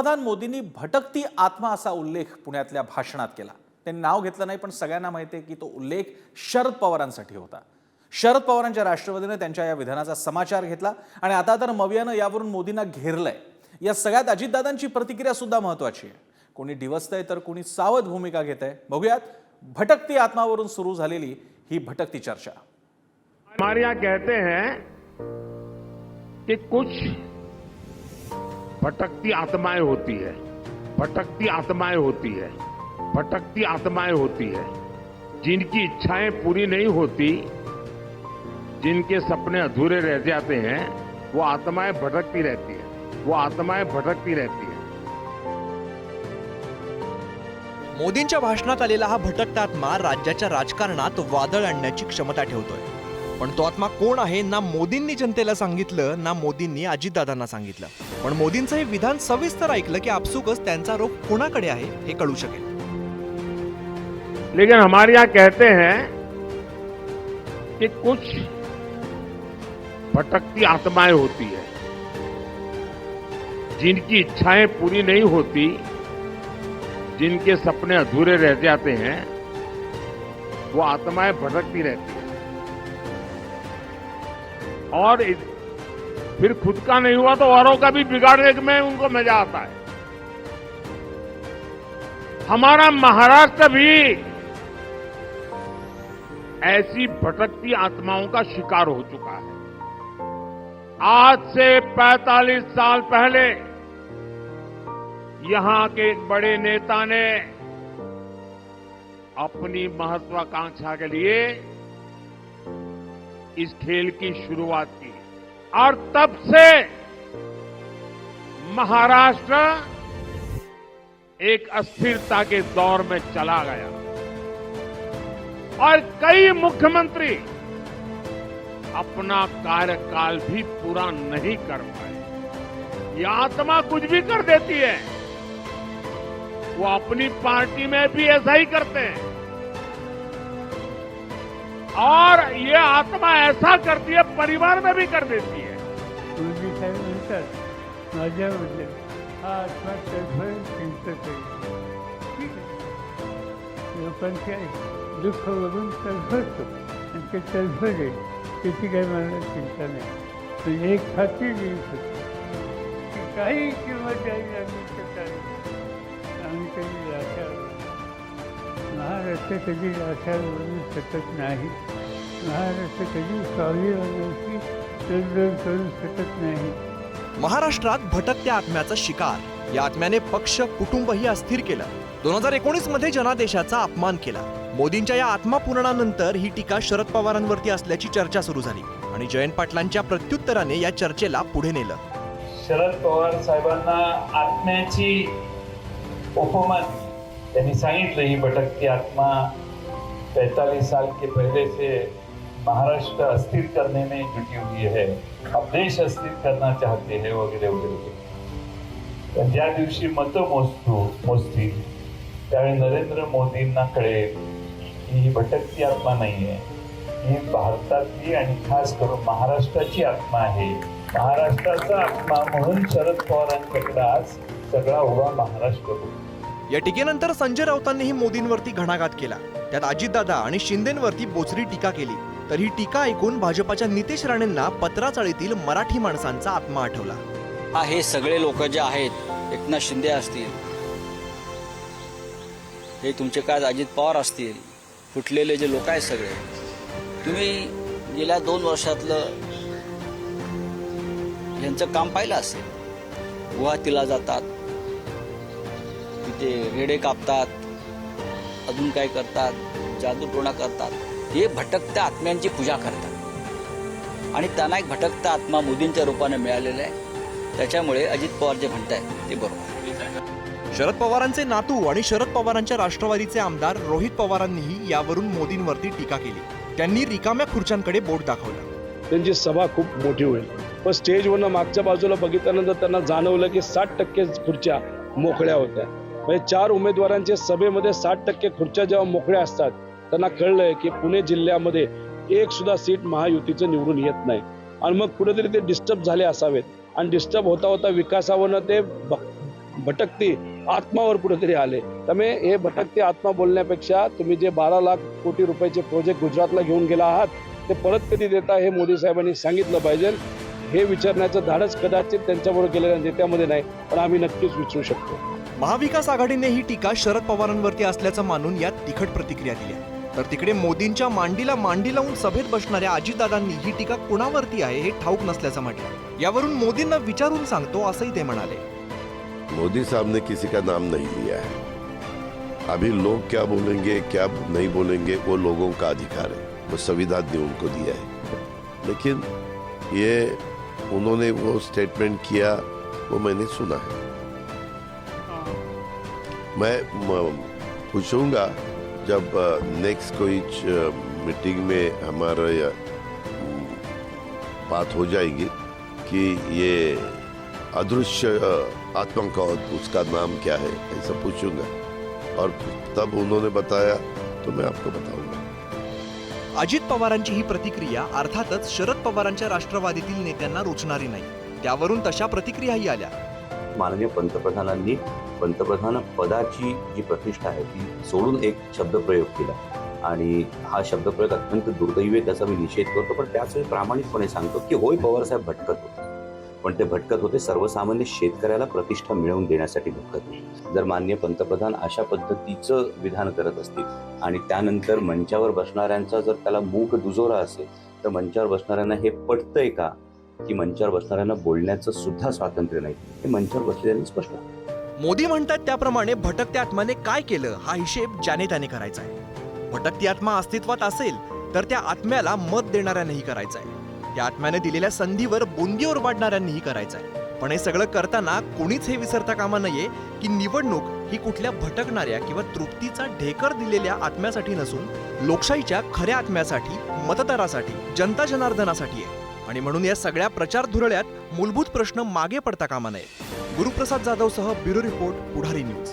पंतप्रधान मोदींनी भटकती आत्मा असा उल्लेख पुण्यातल्या भाषणात केला. त्यांनी नाव घेतलं नाही पण सगळ्यांना माहिती आहे की तो उल्लेख शरद पवारांसाठी होता. शरद पवारांच्या राष्ट्रवादीने त्यांच्या या विधानाचा समाचार घेतला आणि आता तर मवियानं यावरून मोदींना घेरलंय. या सगळ्यात अजितदादांची प्रतिक्रिया सुद्धा महत्वाची आहे. कोणी डिवसतंय तर कोणी सावध भूमिका घेत आहे बघूयात भटकती आत्मावरून सुरू झालेली ही भटकती चर्चा. हमारे यहाँ कहते हैं कि कुछ भटकती आत्माएं होती है। भटकती आत्माएं होती है। भटकती आत्माएं होती है। जिनकी इच्छाएं पूरी नहीं होती जिनके सपने अधूरे रह जाते हैं वो आत्माएं भटकती रहती है। वो आत्माएं भटकती रहती है। मोदींच्या भाषणात आलेला हा भटकता आत्मा राज्याच्या राजकारणात वादळ आणण्याची क्षमता ठेवतोय. पण तो आत्मा कोण आहे ना मोदींनी जनतेला सांगितलं ना मोदींनी अजितदादांना सांगितलं. पण मोदींचं हे विधान सविस्तर ऐकलं की आपसुकच त्यांचा रोग कोणाकडे आहे हे कळू शकेल. लेकिन हमारे यहाँ कहते हैं कि कुछ भटकती आत्माएं होती है। जिनकी इच्छाएं पूरी नहीं होती जिनके सपने अधूरे रह जाते हैं वो आत्माएं भटकती रहती और फिर खुद का नहीं हुआ तो औरों का भी बिगाड़ने में उनको मज़ा आता है। हमारा महाराष्ट्र भी ऐसी भटकती आत्माओं का शिकार हो चुका है। आज से 45 साल पहले यहाँ के एक बड़े नेता ने अपनी महत्वाकांक्षा के लिए इस खेल की शुरुआत की। और तब से महाराष्ट्र एक अस्थिरता के दौर में चला गया। और कई मुख्यमंत्री अपना कार्यकाल भी पूरा नहीं कर पाए। ये आत्मा कुछ भी कर देती है। वो अपनी पार्टी में भी ऐसा ही करते हैं। और ये आत्मा ऐसा करती है परिवार में भी कर देती है। पूर्वी साहेब म्हणतात माझ्याबद्दल हा आत्मा तडफड चिंतत आहे ठीक आहे लोकांचे दुःख बघून तडफडतो आणि ते तडफड आहे त्याची काही मला चिंता नाही पण एक खात्री देऊ शकतो की काही किंमत जाईल आम्ही शकता आम्ही महाराष्ट्र कधी आशा बनू शकत नाही? महाराष्ट्र कधी स्वाभिमानाची तडजोड करू शकत नाही? महाराष्ट्रात भटकत्या आत्म्याचा शिकार. या आत्म्याने पक्ष कुटुंबही अस्थिर केलं. दोन हजार एकोणीसमध्ये जनादेशाचा अपमान केला. मोदींच्या या आत्मापूर्णानंतर ही टीका शरद पवारांवरती असल्याची चर्चा सुरू झाली आणि जयंत पाटलांच्या प्रत्युत्तराने या चर्चेला पुढे नेलं. शरद पवार साहेबांना आत्म्याची उपमा. त्यांनी सांगितलं ही भटकती आत्मा पैतालीस साल के पहले से महाराष्ट्र अस्थिर करने में जुटी हुई है अब देश अस्थिर करना चाहते है वगैरे वगैरे पण ज्या दिवशी मतं मोजतो मोजतील त्यावेळी नरेंद्र मोदींना कळेल की ही भटकती आत्मा नाही आहे. ही भारतातली आणि खास करून महाराष्ट्राची आत्मा आहे. महाराष्ट्राचा आत्मा म्हणून शरद पवारांच्याकडे आज सगळा उभा महाराष्ट्र होता. या टीकेनंतर संजय राऊतांनीही मोदींवरती घणाघात केला. त्यात अजितदादा आणि शिंदेंवरती बोचरी टीका केली. तर ही टीका ऐकून भाजपाच्या नितेश राणेंना पत्राचाळीतील मराठी माणसांचा आत्मा आठवला. हा हे सगळे लोक जे आहेत एकनाथ शिंदे असतील हे तुमचे काय अजित पवार असतील फुटलेले जे लोक आहेत सगळे तुम्ही गेल्या दोन वर्षातलं यांचं काम पाहिलं असेल? गुवाहाटीला जातात तिथे रेडे कापतात अजून काय करतात जादूटोणा करतात हे भटकत्या आत्म्यांची पूजा करतात. आणि त्यांना एक भटकता आत्मा मोदींच्या रूपाने मिळालेला आहे. त्याच्यामुळे अजित पवार जे म्हणतायत ते बरोबर. शरद पवारांचे नातू आणि शरद पवारांच्या राष्ट्रवादीचे आमदार रोहित पवारांनीही यावरून मोदींवरती टीका केली. त्यांनी रिकाम्या खुर्च्यांकडे बोट दाखवलं. त्यांची सभा खूप मोठी होईल. पण स्टेजवरनं मागच्या बाजूला बघितल्यानंतर त्यांना जाणवलं की साठ टक्के खुर्च्या मोकळ्या होत्या. म्हणजे चार उमेदवारांचे सभेमध्ये साठ टक्के खुर्च्या जेव्हा मोकळ्या असतात त्यांना कळलंय की पुणे जिल्ह्यामध्ये एक सुद्धा सीट महायुतीचं निवडून येत नाही. आणि मग कुठेतरी ते डिस्टर्ब झाले असावेत. आणि डिस्टर्ब होता होता विकासावरनं ते भटकती आत्मावर कुठेतरी आले. त्यामुळे हे भटकती आत्मा बोलण्यापेक्षा तुम्ही जे बारा लाख कोटी रुपयाचे प्रोजेक्ट गुजरातला घेऊन गेला आहात ते परत कधी देता हे मोदी साहेबांनी सांगितलं पाहिजे. हे विचारण्याचं धाडच कदाचित त्यांच्याबरोबर केलेल्या नेत्यामध्ये नाही. पण आम्ही नक्कीच विचारू शकतो. महाविकास आघाडीने ही टीका शरद पवारांवरती असल्याचं मानून यात तिखट प्रतिक्रिया दिल्या तर तिकडे मोदींच्या मांडीला मांडी लावून सभेत बसणाऱ्या अजितदादांनी ही टीका कुणावरती आहे हे ठाऊक नसल्याचं म्हटलं. यावरून मोदींना विचारून सांगतो असंही ते म्हणाले. मोदी साहब ने किसी का नाम नहीं लिया है. अभी लोग क्या बोलेंगे क्या नहीं बोलेंगे वो लोगों का अधिकार है। वो संविधान ने उनको दिया है। लेकिन ये उन्होंने वो स्टेटमेंट किया वो मैंने सुना है। मैं पूछूंगा जब नेक्स्ट कोई मीटिंग में हमारा बात हो जाएगी कि ये अदृश्य आत्मा का उसका नाम क्या है ऐसा पूछूंगा। और तब उन्होंने बताया तो मैं आपको बताऊंगा। अजित पवारांची ही प्रतिक्रिया अर्थातच शरद पवारांच्या राष्ट्रवादीतील नेत्यांना रुचणारी नाही. त्यावरून तशा प्रतिक्रियाही आल्या. माननीय पंतप्रधानांनी पंतप्रधान पदाची जी प्रतिष्ठा आहे ती सोडून एक शब्दप्रयोग केला. आणि हा शब्दप्रयोग अत्यंत दुर्दैवी आहे त्याचा मी निषेध करतो. पण त्याच वेळी प्रामाणिकपणे सांगतो की होय पवारसाहेब भटकत होते. पण ते भटकत होते सर्वसामान्य शेतकऱ्याला प्रतिष्ठा मिळवून देण्यासाठी भटकत. होते जर माननीय पंतप्रधान अशा पद्धतीचं विधान करत असतील आणि त्यानंतर मंचावर बसणाऱ्यांचा जर त्याला मूक दुजोरा असेल तर मंचावर बसणाऱ्यांना हे पटतंय का? की मंचावर बसणाऱ्यांना बोलण्याचं सुद्धा स्वातंत्र्य नाही. हे मंचावर बसलेल्यांनी स्पष्ट मोदी म्हणतात त्याप्रमाणे भटकत्या आत्म्याने काय केलं हा हिशेब ज्याने त्याने करायचा आहे. भटकती आत्मा अस्तित्वात असेल तर त्या आत्म्याला मत देणाऱ्यांनीही करायचं आहे त्या आत्म्याने दिलेल्या संधीवर बुंदीवर वाढणाऱ्यांनीही करायचं आहे पण हे सगळं करताना कोणीच हे विसरता कामा नये की निवडणूक ही कुठल्या भटकणाऱ्या किंवा तृप्तीचा ढेकर दिलेल्या आत्म्यासाठी नसून लोकशाहीच्या खऱ्या आत्म्यासाठी मतदारासाठी जनता जनार्दनासाठी आहे. आणि म्हणून या सगळ्या प्रचार धुरळ्यात मूलभूत प्रश्न मागे पडता कामा नये. गुरुप्रसाद जाधव सह ब्युरो रिपोर्ट पुढारी न्यूज.